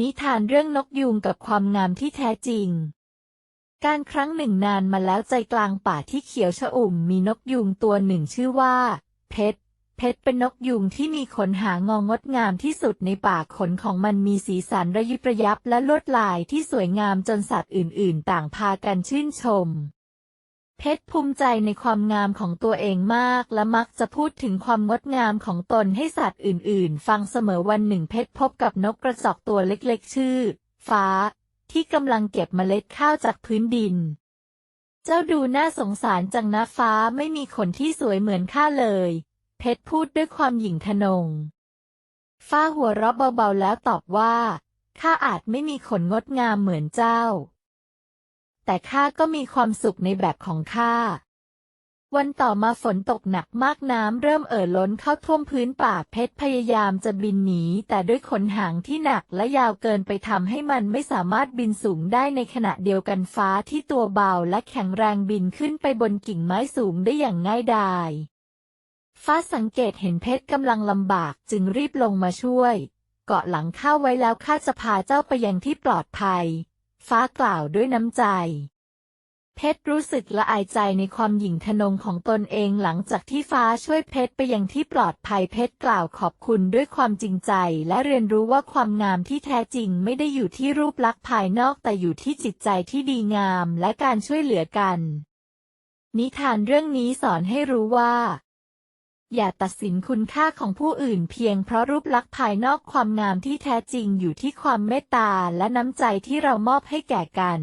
นิทานเรื่องนกยูงกับความงามที่แท้จริง การครั้งหนึ่งนานมาแล้วใจกลางป่าที่เขียวชอุ่มมีนกยูงตัวหนึ่งชื่อว่า เพชร เพชรเป็นนกยูงที่มีขนหางองงดงามที่สุดในป่าขนของมันมีสีสันระยิบระยับและลวดลายที่สวยงามจนสัตว์อื่น ๆ ต่างพากันชื่นชม เพชรภูมิใจในความงามของตัวเองมาก และมักจะพูดถึงความงดงามของตนให้สัตว์อื่น ๆ ฟังเสมอวันหนึ่งเพชรพบกับนกกระจอกตัวเล็กๆ ชื่อ ฟ้า ที่กำลังเก็บเมล็ดข้าวจากพื้นดิน เจ้าดูน่าสงสารจังนะฟ้าไม่มีขนที่สวยเหมือนข้าเลย เพชรพูดด้วยความหยิ่งทะนง ฟ้าหัวเราะเบาๆแล้วตอบว่าข้าอาจไม่มีขนงดงามเหมือนเจ้า แต่ข้าก็มีความสุขในแบบของข้า วันต่อมาฝนตกหนักมากน้ำเริ่มเอ่อล้นเข้าท่วมพื้นป่าเพชรพยายามจะบินหนี แต่ด้วยขนหางที่หนักและยาวเกินไปทำให้มันไม่สามารถบินสูงได้ในขณะเดียวกันฟ้าที่ตัวเบาและแข็งแรงบินขึ้นไปบนกิ่งไม้สูงได้อย่างง่ายดาย ฟ้าสังเกตเห็นเพชรกำลังลำบากจึงรีบลงมาช่วย เกาะหลังข้าไว้แล้วข้าจะพาเจ้าไปยังที่ปลอดภัย ฟ้ากล่าวด้วยน้ำใจ เพชรรู้สึกละอายใจในความหยิ่งทะนงของตนเองหลังจากที่ฟ้าช่วยเพชรไปยังที่ปลอดภัยเพชรกล่าวขอบคุณด้วยความจริงใจ และเรียนรู้ว่าความงามที่แท้จริงไม่ได้อยู่ที่รูปลักษณ์ภายนอกแต่อยู่ที่จิตใจที่ดีงามและการช่วยเหลือกัน นิทานเรื่องนี้สอนให้รู้ว่า อย่าตัดสินคุณค่าของผู้อื่นเพียงเพราะรูปลักษณ์ภายนอกความงามที่แท้จริงอยู่ที่ความเมตตาและน้ำใจที่เรามอบให้แก่กัน